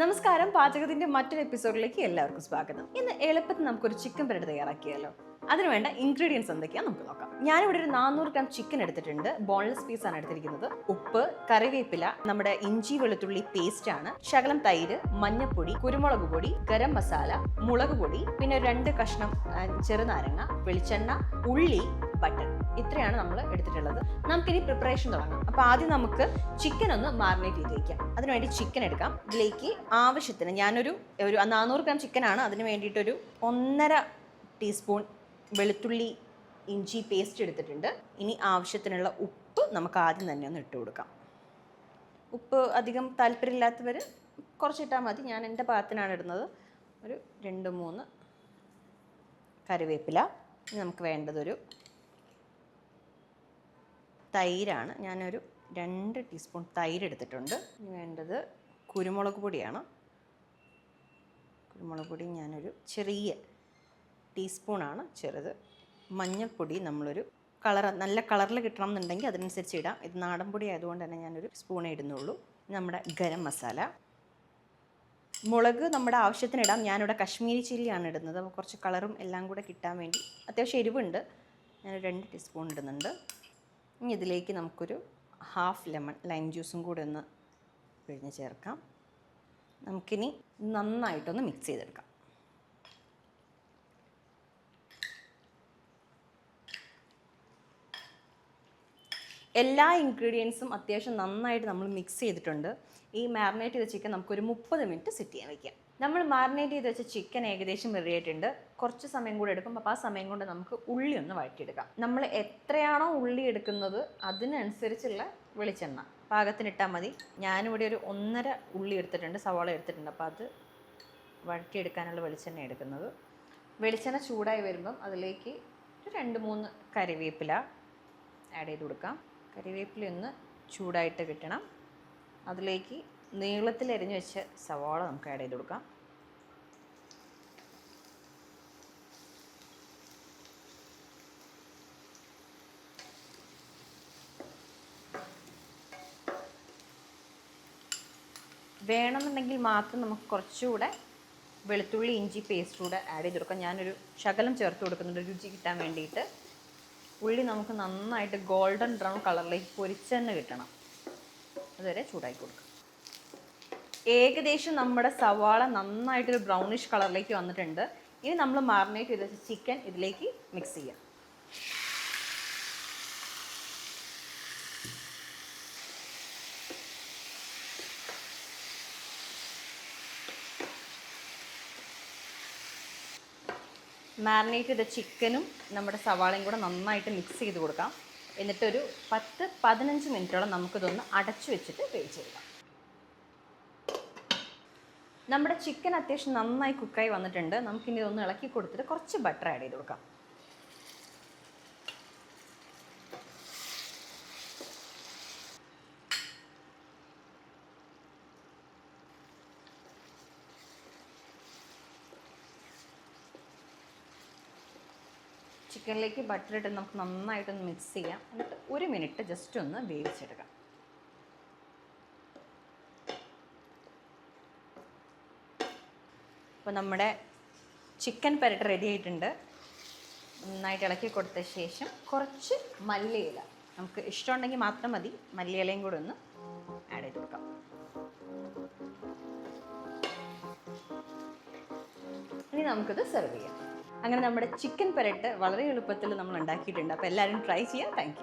നമസ്കാരം. പാചകത്തിന്റെ മറ്റൊരു എപ്പിസോഡിലേക്ക് എല്ലാവർക്കും സ്വാഗതം. ഇന്ന് എളുപ്പത്തിൽ നമുക്കൊരു ചിക്കൻ ബ്രെഡ് തയ്യാറാക്കിയാലോ. അതിനുവേണ്ട ഇൻഗ്രീഡിയൻസ് എന്തൊക്കെയാ നമുക്ക് നോക്കാം. ഞാനിവിടെ ഒരു നാനൂറ് ഗ്രാം ചിക്കൻ എടുത്തിട്ടുണ്ട്. ബോൺലെസ് പീസ് ആണ് എടുത്തിരിക്കുന്നത്. ഉപ്പ് കറിവേപ്പില നമ്മുടെ ഇഞ്ചി വെളുത്തുള്ളി പേസ്റ്റ് ആണ്. ശകലം തൈര് മഞ്ഞപ്പൊടി കുരുമുളക് പൊടി ഗരം മസാല മുളക് പൊടി പിന്നെ രണ്ട് കഷ്ണം ചെറുനാരങ്ങ വെളിച്ചെണ്ണ ഉള്ളി ബട്ടർ ഇത്രയാണ് നമ്മൾ എടുത്തിട്ടുള്ളത്. നമുക്കിനി പ്രിപ്പറേഷൻ തുടങ്ങാം. അപ്പോൾ ആദ്യം നമുക്ക് ചിക്കൻ ഒന്ന് മാറിനേറ്റ് ചെയ്ത് വയ്ക്കാം അതിനുവേണ്ടി ചിക്കൻ എടുക്കാം. ഇതിലേക്ക് ആവശ്യത്തിന് ഞാനൊരു ഒരു നാനൂറ് ഗ്രാം ചിക്കനാണ് അതിന് വേണ്ടിയിട്ടൊരു ഒന്നര ടീസ്പൂൺ വെളുത്തുള്ളി ഇഞ്ചി പേസ്റ്റ് എടുത്തിട്ടുണ്ട്. ഇനി ആവശ്യത്തിനുള്ള ഉപ്പ് നമുക്ക് ആദ്യം തന്നെ ഒന്ന് ഇട്ട് കൊടുക്കാം. ഉപ്പ് അധികം താല്പര്യമില്ലാത്തവർ കുറച്ചിട്ടാൽ മതി. ഞാൻ എന്റെ പാകത്തിനാണ് ഇടുന്നത്. ഒരു രണ്ട് മൂന്ന് കറിവേപ്പില. ഇനി നമുക്ക് വേണ്ടതൊരു തൈരാണ്. ഞാനൊരു രണ്ട് ടീസ്പൂൺ തൈര് എടുത്തിട്ടുണ്ട്. ഇനി വേണ്ടത് കുരുമുളക് പൊടിയാണ്. കുരുമുളക് പൊടി ഞാനൊരു ചെറിയ ടീസ്പൂണാണ് ചെറുത്. മഞ്ഞൾപ്പൊടി നമ്മളൊരു കളർ നല്ല കളറിൽ കിട്ടണം എന്നുണ്ടെങ്കിൽ അതിനനുസരിച്ച് ഇടാം. ഇത് നാടൻ പൊടി ആയതുകൊണ്ട് തന്നെ ഞാനൊരു സ്പൂണേ ഇടുന്നുള്ളൂ. നമ്മുടെ ഗരം മസാല. മുളക് നമ്മുടെ ആവശ്യത്തിന് ഇടാം. ഞാനിവിടെ കശ്മീരി ചില്ലിയാണ് ഇടുന്നത്. അപ്പോൾ കുറച്ച് കളറും എല്ലാം കൂടെ കിട്ടാൻ വേണ്ടി അത്യാവശ്യം എരിവുണ്ട്. ഞാൻ രണ്ട് ടീസ്പൂൺ ഇടുന്നുണ്ട്. ഇനി ഇതിലേക്ക് നമുക്കൊരു ഹാഫ് ലെമൺ ലൈം ജ്യൂസും കൂടെ ഒന്ന് പിഴിഞ്ഞ് ചേർക്കാം. നമുക്കിനി നന്നായിട്ടൊന്ന് മിക്സ് ചെയ്തെടുക്കാം. എല്ലാ ഇൻഗ്രീഡിയൻസും അത്യാവശ്യം നന്നായിട്ട് നമ്മൾ മിക്സ് ചെയ്തിട്ടുണ്ട്. ഈ മാറിനേറ്റ് ചെയ്ത ചിക്കൻ നമുക്കൊരു മുപ്പത് മിനിറ്റ് സെറ്റ് ചെയ്യാൻ വയ്ക്കാം നമ്മൾ മാറിനേറ്റ് ചെയ്ത് വെച്ച ചിക്കൻ ഏകദേശം റെഡി ആയിട്ടുണ്ട്. കുറച്ച് സമയം കൂടെ എടുക്കും അപ്പോൾ ആ സമയം കൊണ്ട് നമുക്ക് ഉള്ളി ഒന്ന് വഴറ്റിയെടുക്കാം. നമ്മൾ എത്രയാണോ ഉള്ളി എടുക്കുന്നത് അതിനനുസരിച്ചുള്ള വെളിച്ചെണ്ണ. പാകത്തിനിട്ടാൽ മതി. ഞാനിവിടെ ഒരു ഒന്നര ഉള്ളി എടുത്തിട്ടുണ്ട് സവാള എടുത്തിട്ടുണ്ട്. അപ്പോൾ അത് വഴറ്റിയെടുക്കാനുള്ള വെളിച്ചെണ്ണ എടുക്കുന്നത്. വെളിച്ചെണ്ണ ചൂടായി വരുമ്പം അതിലേക്ക് രണ്ട് മൂന്ന് കറിവേപ്പില ആഡ് ചെയ്ത് കൊടുക്കാം. കറിവേപ്പില ഒന്ന് ചൂടായിട്ട് കിട്ടണം. അതിലേക്ക് നീളത്തിൽ എരിഞ്ഞ് വെച്ച സവാള നമുക്ക് ആഡ് ചെയ്ത് കൊടുക്കാം. വേണമെന്നുണ്ടെങ്കിൽ മാത്രം നമുക്ക് കുറച്ചുകൂടെ വെളുത്തുള്ളി ഇഞ്ചി പേസ്റ്റ് കൂടെ ആഡ് ചെയ്ത് കൊടുക്കാം. ഞാനൊരു ശകലം ചേർത്ത് കൊടുക്കുന്നുണ്ട്. രുചി കിട്ടാൻ വേണ്ടിയിട്ട്. ഉള്ളി നമുക്ക് നന്നായിട്ട് ഗോൾഡൻ ബ്രൗൺ കളറിലേക്ക് പൊരിച്ച് തന്നെ കിട്ടണം. അതുവരെ ചൂടാക്കി കൊടുക്കുക ഏകദേശം നമ്മുടെ സവാള നന്നായിട്ടൊരു ബ്രൗണിഷ് കളറിലേക്ക് വന്നിട്ടുണ്ട്. ഇനി നമ്മൾ മാറിനേറ്റ് ചെയ്ത ചിക്കൻ ഇതിലേക്ക് മിക്സ് ചെയ്യാം. മാറിനേറ്റ് ചെയ്ത ചിക്കനും നമ്മുടെ സവാളയും കൂടെ നന്നായിട്ട് മിക്സ് ചെയ്ത് കൊടുക്കാം. എന്നിട്ടൊരു പത്ത് പതിനഞ്ച് മിനിറ്റോളം നമുക്കിതൊന്ന് അടച്ചു വെച്ചിട്ട് വേവിച്ചെടുക്കാം നമ്മുടെ ചിക്കൻ അത്യാവശ്യം നന്നായി കുക്കായി വന്നിട്ടുണ്ട്. നമുക്കിനി ഇതൊന്ന് ഇളക്കി കൊടുത്തിട്ട് കുറച്ച് ബട്ടർ ആഡ് ചെയ്ത് കൊടുക്കാം. ചിക്കനിലേക്ക് ബട്ടർ ഇട്ട് നമുക്ക് നന്നായിട്ടൊന്ന് മിക്സ് ചെയ്യാം. എന്നിട്ട് ഒരു മിനിറ്റ് ജസ്റ്റ് ഒന്ന് വേവിച്ചെടുക്കാം. അപ്പോൾ നമ്മുടെ ചിക്കൻ പെരട്ട് റെഡി ആയിട്ടുണ്ട്. നന്നായിട്ട് ഇളക്കി കൊടുത്ത ശേഷം കുറച്ച് മല്ലിയില. നമുക്ക് ഇഷ്ടമുണ്ടെങ്കിൽ മാത്രം മതി. മല്ലിയിലയും കൂടെ ഒന്ന് ആഡ് ചെയ്ത് കൊടുക്കാം. ഇനി നമുക്കിത് സെർവ് ചെയ്യാം. അങ്ങനെ നമ്മുടെ ചിക്കൻ പെരട്ട് വളരെ എളുപ്പത്തിൽ നമ്മൾ ഉണ്ടാക്കിയിട്ടുണ്ട്. അപ്പോൾ എല്ലാവരും ട്രൈ ചെയ്യാം താങ്ക്